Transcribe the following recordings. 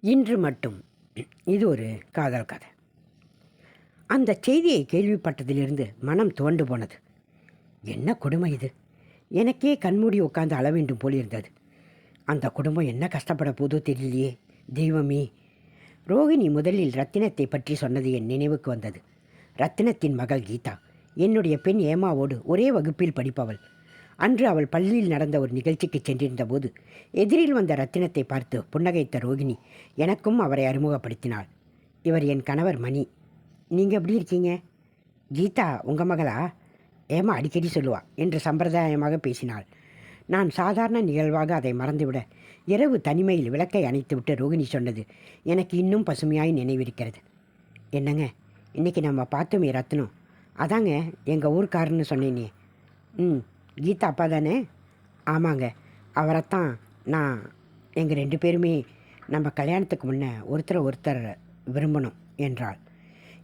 இன்று மட்டும். இது ஒரு காதல் கதை. அந்த செய்தியை கேள்விப்பட்டதிலிருந்து மனம் துவண்டு போனது. என்ன கொடுமை இது? எனக்கே கண்மூடி உட்காந்து அள வேண்டும் போல் இருந்தது. அந்த குடும்பம் என்ன கஷ்டப்பட போதோ தெரியலையே. தெய்வமே. ரோகிணி முதலில் ரத்தினத்தை பற்றி சொன்னது என் நினைவுக்கு வந்தது. ரத்தினத்தின் மகள் கீதா. என்னுடைய பெண் ஏமாவோடு ஒரே வகுப்பில் படிப்பவள். அன்று அவள் பள்ளியில் நடந்த ஒரு நிகழ்ச்சிக்கு சென்றிருந்த போது எதிரில் வந்த ரத்தினத்தை பார்த்து புன்னகைத்த ரோகிணி எனக்கும் அவரை அறிமுகப்படுத்தினாள். இவர் என் கணவர் மணி. நீங்கள் எப்படி இருக்கீங்க? கீதா உங்கள் மகளா? ஏமா அடிக்கடி சொல்லுவா என்று சம்பிரதாயமாக பேசினாள். நான் சாதாரண நிகழ்வாக அதை மறந்துவிட இரவு தனிமையில் விளக்கை அணைத்துவிட்டு ரோகிணி சொன்னது எனக்கு இன்னும் பசுமையாய் நினைவிருக்கிறது. என்னங்க இன்றைக்கி நம்ம பார்த்தோமே ரத்னம் அதாங்க எங்கள் ஊர்க்காரன்னு சொன்னேனே. ம் கீதா அப்பா தானே? ஆமாங்க. அவரைத்தான் நான் எங்கள் ரெண்டு பேருமே நம்ம கல்யாணத்துக்கு முன்னே ஒருத்தரை ஒருத்தர் விரும்பணும் என்றாள்.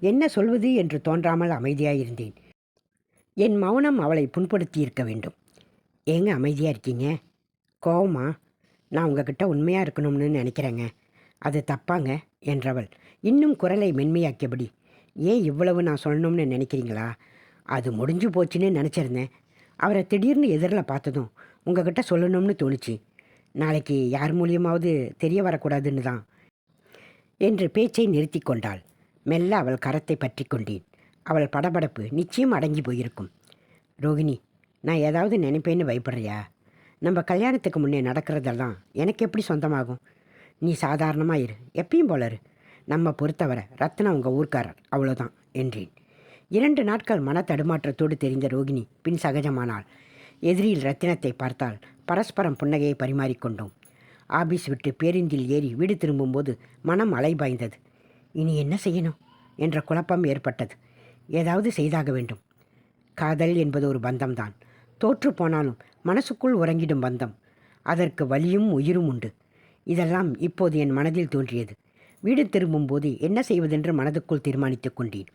என்ன சொல்வது என்று தோன்றாமல் அமைதியாக இருந்தேன். என் மௌனம் அவளை புண்படுத்தி இருக்க வேண்டும். ஏங்க அமைதியாக இருக்கீங்க? கோவமா? நான் உங்ககிட்ட உண்மையாக இருக்கணும்னு நினைக்கிறேங்க. அது தப்பாங்க என்றவள். இன்னும் குரலை மென்மையாக்கியபடி ஏன் இவ்வளவு நான் சொல்லணும்னு நினைக்கிறீங்களா? அது முடிஞ்சு போச்சுன்னு நினச்சிருந்தேன். அவரை திடீர்னு எதிரில் பார்த்ததும் உங்ககிட்ட சொல்லணும்னு தோணுச்சு. நாளைக்கு யார் மூலியமாவது தெரிய வரக்கூடாதுன்னு தான். என்று பேச்சை நிறுத்தி கொண்டாள். மெல்ல அவள் கரத்தை பற்றி கொண்டேன். அவள் படபடப்பு நிச்சயம் அடங்கி போயிருக்கும். ரோகிணி நான் ஏதாவது நினைப்பேன்னு பயப்படுறியா? நம்ம கல்யாணத்துக்கு முன்னே நடக்கிறதெல்லாம் எனக்கு எப்படி சொந்தமாகும்? நீ சாதாரணமாக இரு. எப்பயும் போல இரு. நம்ம பொறுத்தவரை ரத்னா உங்கள் ஊர்க்காரர். அவ்வளோதான் என்றேன். இரண்டு நாட்கள் மன தடுமாற்றத்தோடு தெரிந்த ரோகிணி பின் சகஜமானாள். எதிரியில் ரத்தினத்தை பார்த்தால் பரஸ்பரம் புன்னகையை பரிமாறிக்கொண்டோம். ஆபீஸ் விட்டு பேருந்தில் ஏறி வீடு திரும்பும்போது மனம் அலைபாய்ந்தது. இனி என்ன செய்யணும்? என்ற குழப்பம் ஏற்பட்டது. ஏதாவது செய்தாக வேண்டும். காதல் என்பது ஒரு பந்தம்தான். தோற்று போனாலும் மனசுக்குள் உறங்கிடும் பந்தம். அதற்கு வலியும் உயிரும் உண்டு. இதெல்லாம் இப்போது என் மனதில் தோன்றியது. வீடு திரும்பும்போது என்ன செய்வதென்று மனதுக்குள் தீர்மானித்துக் கொண்டேன்.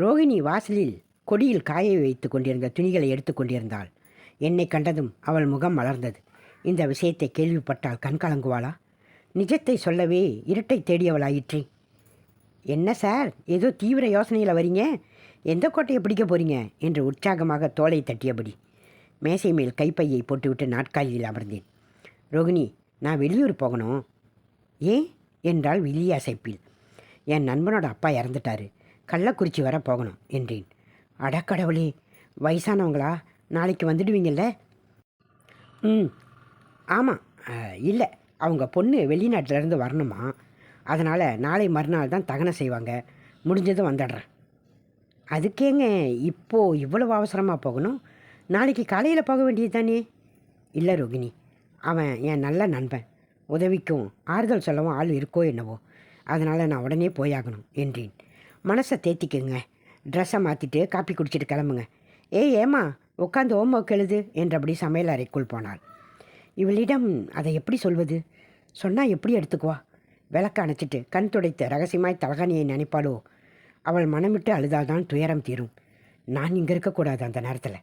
ரோகிணி வாசலில் கொடியில் காய வைத்து கொண்டிருந்த துணிகளை எடுத்து கொண்டிருந்தாள். என்னை கண்டதும் அவள் முகம் மலர்ந்தது. இந்த விஷயத்தை கேள்விப்பட்டால் கண் கலங்குவாளா? நிஜத்தை சொல்லவே இருட்டை தேடியவளாயிற்றே. என்ன சார் ஏதோ தீவிர யோசனையில் வரீங்க? எந்த கோட்டையை பிடிக்க போறீங்க? என்று உற்சாகமாக தோலை தட்டியபடி மேசை மேல் கைப்பையை போட்டுவிட்டு நாட்காலியில் அமர்ந்தேன். ரோகிணி நான் வெளியூர் போகணும். ஏன்? என்றால் விழியாசைப்பில் அசைப்பில். என் நண்பனோட அப்பா இறந்துட்டாரு. கள்ளக்குறிச்சி வர போகணும் என்றேன். அடக்கடவுளே வயசானவங்களா? நாளைக்கு வந்துடுவீங்கள்ல ம் ஆமாம் இல்லை. அவங்க பொண்ணு வெளிநாட்டிலேருந்து வரணுமா? அதனால் நாளை மறுநாள் தான் தகனம் செய்வாங்க. முடிஞ்சதும் வந்துடுறேன். அதுக்கேங்க இப்போது இவ்வளவு அவசரமாக போகணும்? நாளைக்கு காலையில் போக வேண்டியது தானே? இல்லை ரோகிணி அவன் என் நல்ல நண்பன். உதவிக்கும் ஆறுதல் சொல்லவும் ஆள் இருக்கோ என்னவோ. அதனால் நான் உடனே போயாகணும் என்றேன். மனசை தேத்திக்குங்க. ட்ரெஸ்ஸை மாற்றிட்டு காப்பி குடிச்சிட்டு கிளம்புங்க. ஏய் ஏமா உட்காந்து ஹோம் ஒர்க் எழுது என்றபடி சமையல் அறைக்குள் போனாள். இவளிடம் அதை எப்படி சொல்வது? சொன்னால் எப்படி எடுத்துக்குவா? விளக்க அணைச்சிட்டு கண் துடைத்த ரகசியமாய் தலகாணியை நினைப்பாளோ? அவள் மனமிட்டு அழுதால்தான் துயரம் தீரும். நான் இங்கே இருக்கக்கூடாது அந்த நேரத்தில்.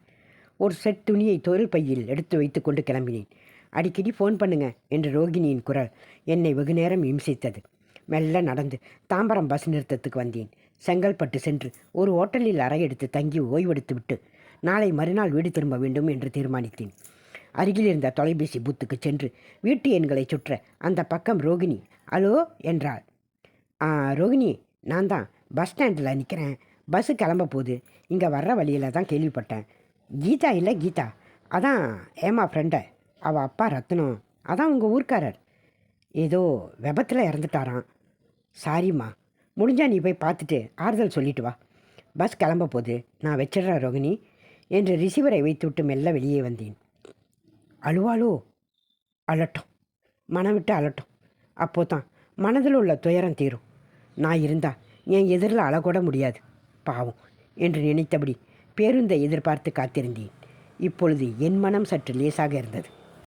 ஒரு செட் துணியை தொழில் பையில் எடுத்து வைத்து கொண்டு கிளம்பினேன். அடிக்கடி ஃபோன் பண்ணுங்க என்று ரோகிணியின் குரல் என்னை வெகு நேரம் இம்சித்தது. மெல்ல நடந்து தாம்பரம் பஸ் நிறுத்தத்துக்கு வந்தேன். செங்கல்பட்டு சென்று ஒரு ஓட்டலில் அறை எடுத்து தங்கி ஓய்வெடுத்து விட்டு நாளை மறுநாள் வீடு திரும்ப வேண்டும் என்று தீர்மானித்தேன். அருகில் இருந்த தொலைபேசி பூத்துக்கு சென்று வீட்டு எண்களை சுற்ற அந்த பக்கம் ரோகிணி அலோ என்றாள். "ஆ, ரோகிணி நான் தான் பஸ் ஸ்டாண்டில் நிற்கிறேன். பஸ்ஸு கிளம்ப போகுது. இங்கே வர்ற வழியில் தான் கேள்விப்பட்டேன். கீதா இல்லை கீதா. அதான் ஏமா ஃப்ரெண்டை அவள் அப்பா ரத்னம். அதான் உங்கள் ஊர்க்காரர். ஏதோ விபத்தில் இறந்துட்டாராம். சாரிம்மா முடிஞ்சா நீ போய் பார்த்துட்டு ஆறுதல் சொல்லிட்டு வா. பஸ் கிளம்ப போது நான் வச்சிடுறேன் ரோகிணி என்று ரிசீவரை வைத்துவிட்டு மெல்ல வெளியே வந்தேன். அழுவாளோ? அழட்டும் மனம் விட்டு அழட்டும் அப்போ தான் மனதில் உள்ள துயரம் தீரும். நான் இருந்தா என் எதிரில் அழக்கூட முடியாது. பாவம் என்று நினைத்தபடி பேருந்தை எதிர்பார்த்து காத்திருந்தேன். இப்பொழுது என் மனம் சற்று லேசாக இருந்தது.